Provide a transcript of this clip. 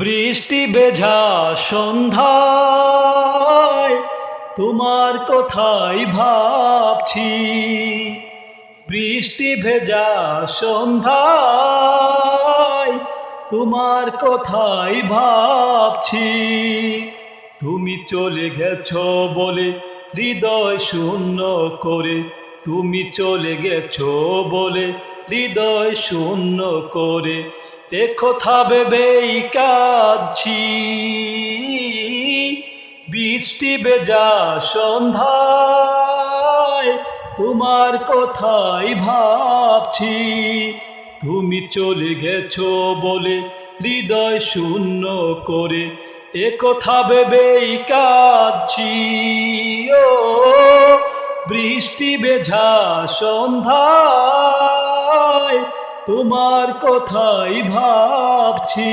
বৃষ্টি বেঝা সন্ধ্যায়, তোমার কথাই ভাবছি। বৃষ্টি ভেজা সন্ধ্যায়, তোমার কথাই ভাবছি। তুমি চলে গেছো বলে হৃদয় শূন্য করে, তুমি চলে গেছো বলে হৃদয় শূন্য করে এ কথা ভেবেই কাঁদছি। বৃষ্টি বেজা সন্ধ্যায় তোমার কথাই ভাবছি। তুমি চলে গেছো বলে হৃদয় শূন্য করে এ কথা ভেবেই কাঁদছি। ও বৃষ্টি বেঝা সন্ধ্যায় তোমার কথাই ভাবছি।